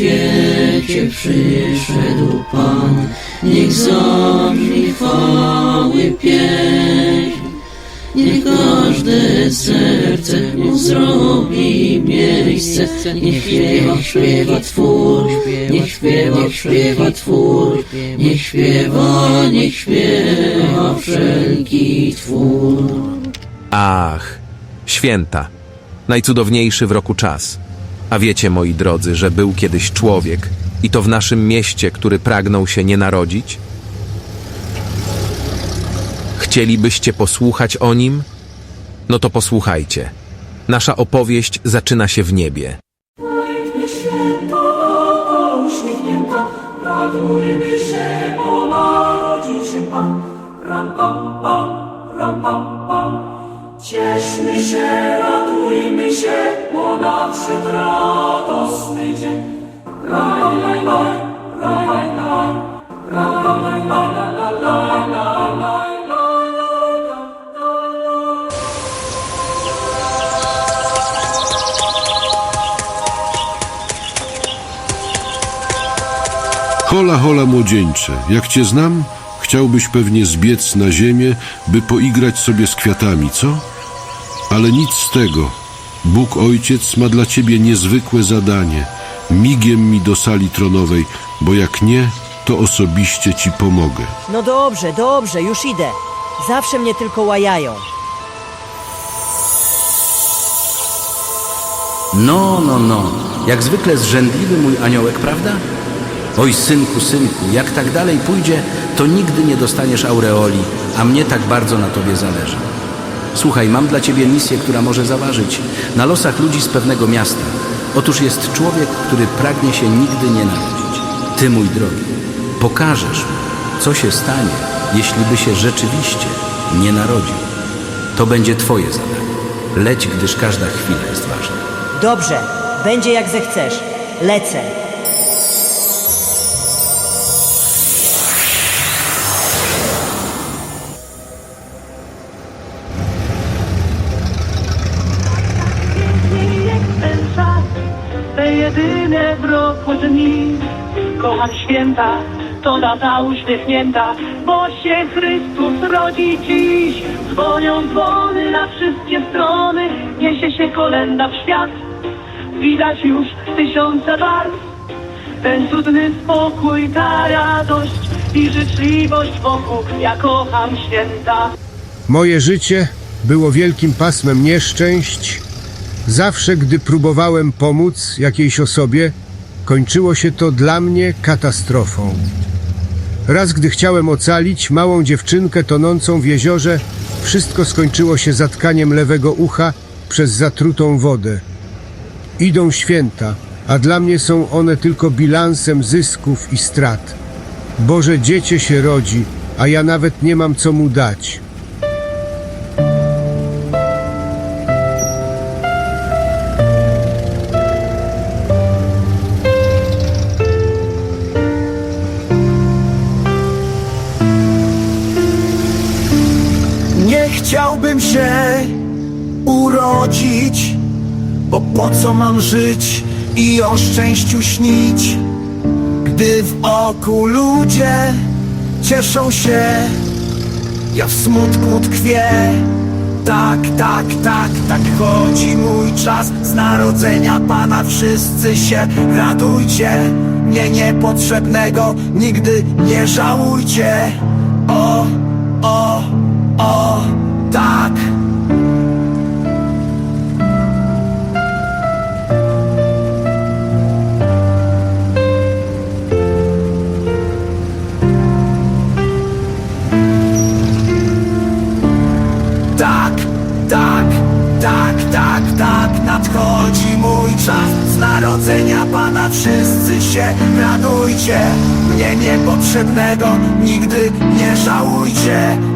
Świecie, przyszedł Pan, niech zabrzmi chwały pieśń. Niech każde serce mu zrobi miejsce, niech śpiewa, śpiewa Twór, niech śpiewa, śpiewa Twór, niech śpiewa, niech śpiewa wszelki Twór. Ach, święta, najcudowniejszy w roku czas. A wiecie, moi drodzy, że był kiedyś człowiek, i to w naszym mieście, który pragnął się nie narodzić? Chcielibyście posłuchać o nim? No to posłuchajcie. Nasza opowieść zaczyna się w niebie. Ram, pam, pam, ram, pam. Cieszmy się, radujmy się, bo nadszedł radosny dzień. Raj, laj, raj, laj, laj, raj, laj, laj, laj, laj, laj, laj, laj, Hola, hola młodzieńcze, jak cię znam, chciałbyś pewnie zbiec na ziemię, by poigrać sobie z kwiatami, co? Ale nic z tego. Bóg Ojciec ma dla ciebie niezwykłe zadanie. Migiem mi do sali tronowej, bo jak nie, to osobiście ci pomogę. No dobrze, dobrze, już idę. Zawsze mnie tylko łajają. No, no, no. Jak zwykle zrzędliwy mój aniołek, prawda? Oj, synku, synku, jak tak dalej pójdzie, to nigdy nie dostaniesz aureoli, a mnie tak bardzo na tobie zależy. Słuchaj, mam dla ciebie misję, która może zaważyć na losach ludzi z pewnego miasta. Otóż jest człowiek, który pragnie się nigdy nie narodzić. Ty, mój drogi, pokażesz mu, co się stanie, jeśli by się rzeczywiście nie narodził. To będzie twoje zadanie. Leć, gdyż każda chwila jest ważna. Dobrze, będzie jak zechcesz. Lecę. Święta, to data uśmiechnięta, bo się Chrystus rodzi dziś. Dzwonią dzwony na wszystkie strony, niesie się kolenda w świat. Widać już tysiące barw, ten cudny spokój, ta radość i życzliwość wokół. Ja kocham święta. Moje życie było wielkim pasmem nieszczęść. Zawsze, gdy próbowałem pomóc jakiejś osobie, kończyło się to dla mnie katastrofą. Raz, gdy chciałem ocalić małą dziewczynkę tonącą w jeziorze, wszystko skończyło się zatkaniem lewego ucha przez zatrutą wodę. Idą święta, a dla mnie są one tylko bilansem zysków i strat. Boże dziecię się rodzi, a ja nawet nie mam co mu dać. Chciałbym się urodzić, bo po co mam żyć i o szczęściu śnić, gdy w oku ludzie cieszą się, ja w smutku tkwię. Tak, tak, tak, tak chodzi mój czas z narodzenia Pana. Wszyscy się radujcie, mnie niepotrzebnego nigdy nie żałujcie. O,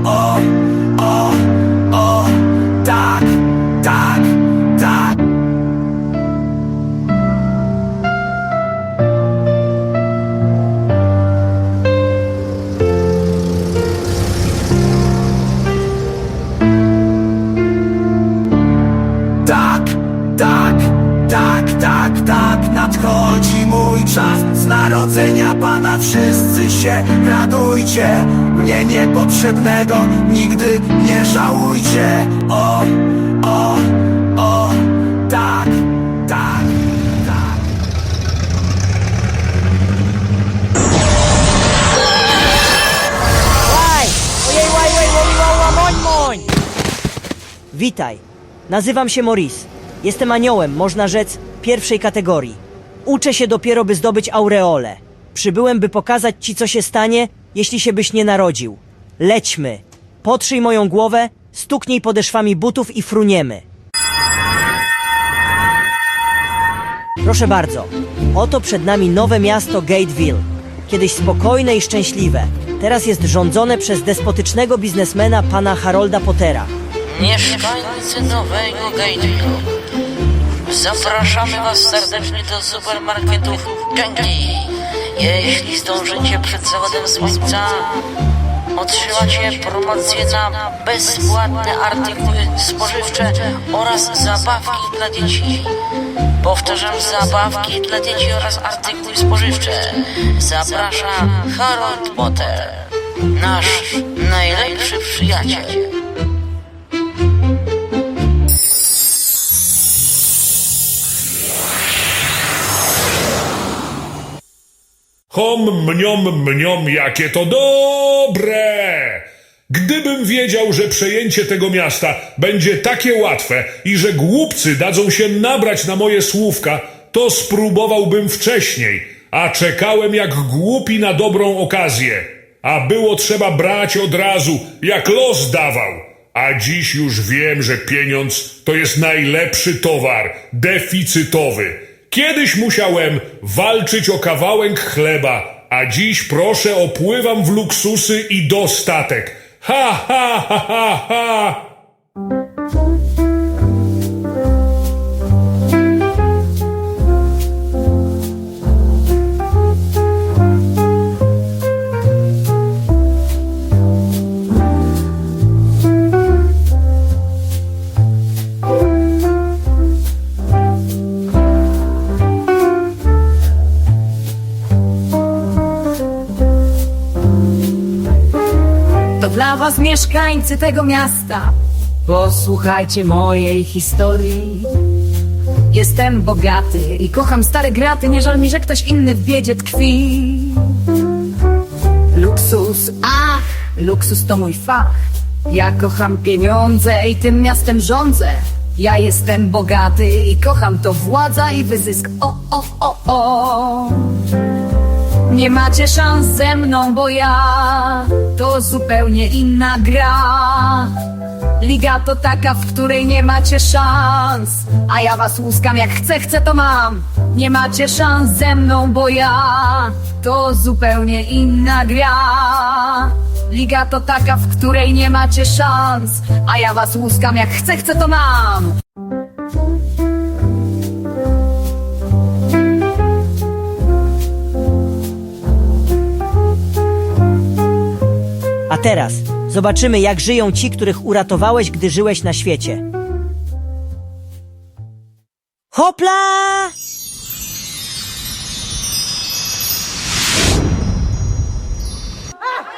żałujcie radujcie Mnie niepotrzebnego nigdy nie żałujcie O, o, o, tak, tak, tak! Ojej! Witaj. Nazywam się Maurice. Jestem aniołem, można rzec, pierwszej kategorii. Uczę się dopiero, by zdobyć aureolę. Przybyłem, by pokazać ci, co się stanie, jeśli się byś nie narodził. Lećmy. Potrzyj moją głowę, stuknij podeszwami butów i fruniemy. Proszę bardzo. Oto przed nami nowe miasto Gateville. Kiedyś spokojne i szczęśliwe. Teraz jest rządzone przez despotycznego biznesmena pana Harolda Pottera. Mieszkańcy nowego Gateville. Zapraszamy Was serdecznie do supermarketów Genki. Jeśli zdążycie przed zachodem słońca, otrzymacie promocje na bezpłatne artykuły spożywcze oraz zabawki dla dzieci. Powtarzam, zabawki dla dzieci oraz artykuły spożywcze. Zaprasza Harold Potter, nasz najlepszy przyjaciel. Hom, mniom, mniom, jakie to dobre! Gdybym wiedział, że przejęcie tego miasta będzie takie łatwe i że głupcy dadzą się nabrać na moje słówka, to spróbowałbym wcześniej, a czekałem jak głupi na dobrą okazję. A było trzeba brać od razu, jak los dawał. A dziś już wiem, że pieniądz to jest najlepszy towar, deficytowy. Kiedyś musiałem walczyć o kawałek chleba, a dziś proszę opływam w luksusy i dostatek. Ha, ha, ha, ha, ha! To dla was mieszkańcy tego miasta. Posłuchajcie mojej historii. Jestem bogaty i kocham stare graty. Nie żal mi, że ktoś inny w biedzie tkwi. Luksus, ach, luksus to mój fach. Ja kocham pieniądze i tym miastem rządzę. Ja jestem bogaty i kocham to władza i wyzysk. O, o, o, o nie macie szans ze mną, bo ja to zupełnie inna gra. Liga to taka, w której nie macie szans, a ja was łuskam jak chcę, chcę to mam. Nie macie szans ze mną, bo ja to zupełnie inna gra. Liga to taka, w której nie macie szans, a ja was łuskam jak chcę, chcę to mam. A teraz zobaczymy, jak żyją ci, których uratowałeś, gdy żyłeś na świecie. Hopla!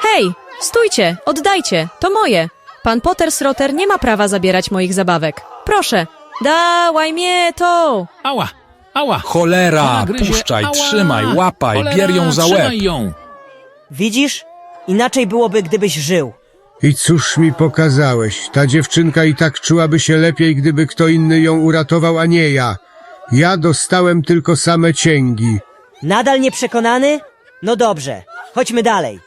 Hej, stójcie, oddajcie, to moje. Pan Potter Srotter nie ma prawa zabierać moich zabawek. Proszę, dawaj mnie to! Ała, ała. Cholera, Ona gryzie. puszczaj, Ała. trzymaj, łapaj, Cholera, bier ją za łeb. trzymaj ją. Widzisz? Inaczej byłoby, gdybyś żył. I cóż mi pokazałeś? Ta dziewczynka i tak czułaby się lepiej, gdyby kto inny ją uratował, a nie ja. Ja dostałem tylko same cięgi. Nadal nieprzekonany? No dobrze, chodźmy dalej.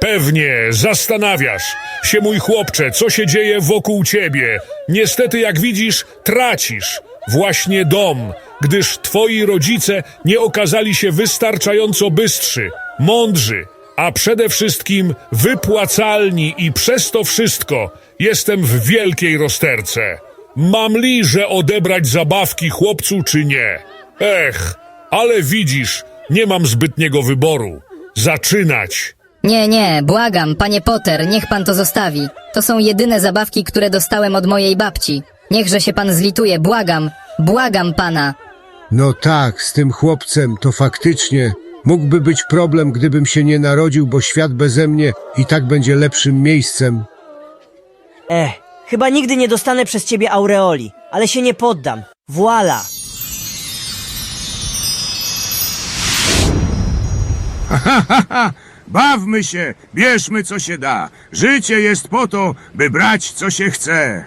Pewnie zastanawiasz się, mój chłopcze, co się dzieje wokół ciebie. Niestety, jak widzisz, tracisz właśnie dom, gdyż twoi rodzice nie okazali się wystarczająco bystrzy, mądrzy, a przede wszystkim wypłacalni i przez to wszystko jestem w wielkiej rozterce. Mam li, że odebrać zabawki chłopcu czy nie? Ech, ale widzisz, nie mam zbytniego wyboru. Zaczynać. Nie, nie, błagam, panie Potter, niech pan to zostawi. To są jedyne zabawki, które dostałem od mojej babci. Niechże się pan zlituje, błagam, błagam pana. No tak, z tym chłopcem to faktycznie mógłby być problem, gdybym się nie narodził, bo świat beze mnie i tak będzie lepszym miejscem. Eh, chyba nigdy nie dostanę przez ciebie aureoli, ale się nie poddam. Voila! Bawmy się, bierzmy co się da. Życie jest po to, by brać co się chce.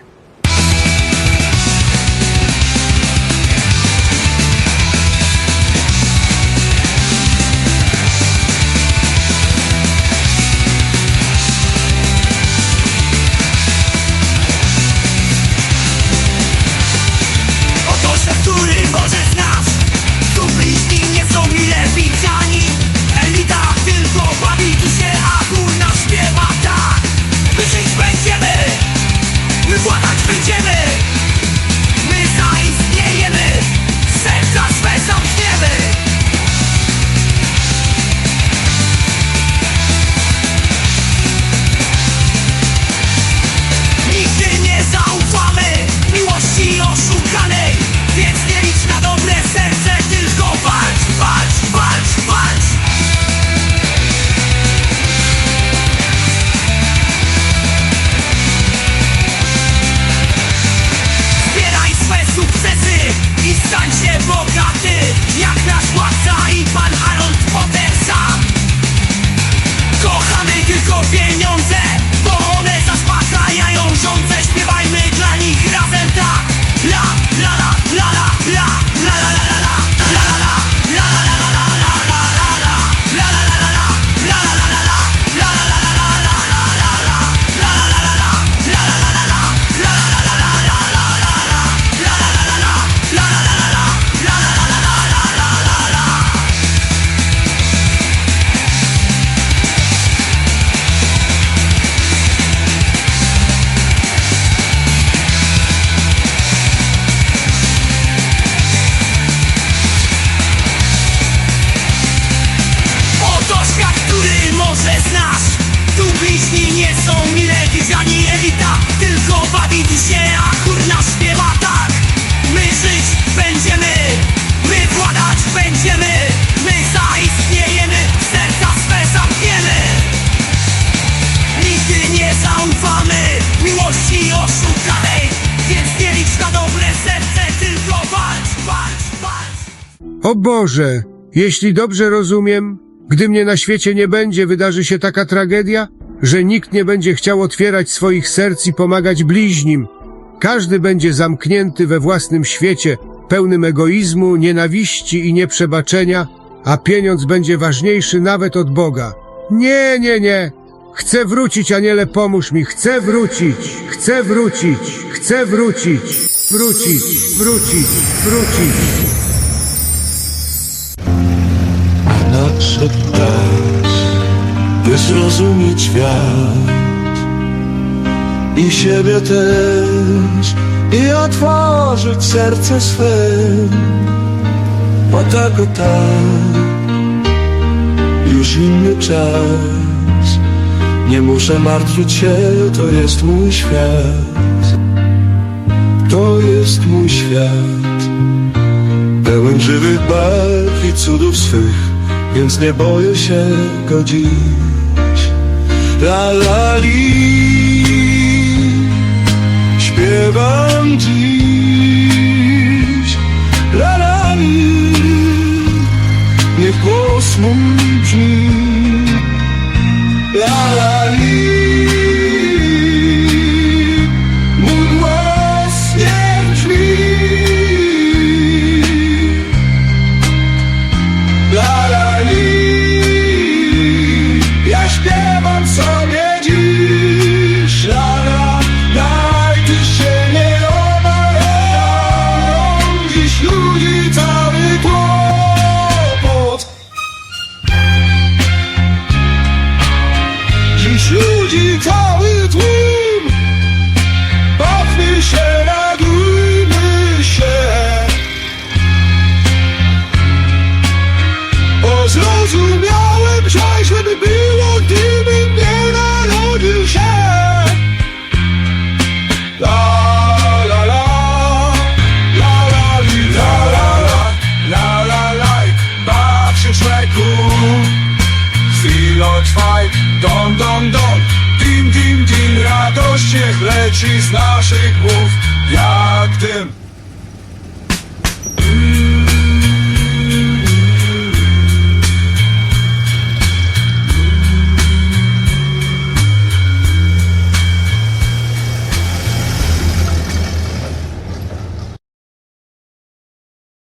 Władać będziemy My zaistniejemy Serca swe zamkniemy Nigdy nie zaufamy Miłości oszukanej Więc nie licz na dobre serce Tylko walcz, walcz, walcz O Boże, jeśli dobrze rozumiem, gdy mnie na świecie nie będzie, wydarzy się taka tragedia, że nikt nie będzie chciał otwierać swoich serc i pomagać bliźnim. Każdy będzie zamknięty we własnym świecie, pełnym egoizmu, nienawiści i nieprzebaczenia, a pieniądz będzie ważniejszy nawet od Boga. Nie, nie, nie. Chcę wrócić, aniele, pomóż mi. Chcę wrócić. Chcę wrócić. Chcę wrócić. Wrócić, wrócić, wrócić. nadszedł czas, by zrozumieć świat i siebie też, i otworzyć serce swe. Po tak o tak, już inny czas. Nie muszę martwić się, to jest mój świat. To jest mój świat. Pełen żywych barw i cudów swych Więc nie boję się go dziś La la li Śpiewam dziś La la li Niech głos mój brzmi. La la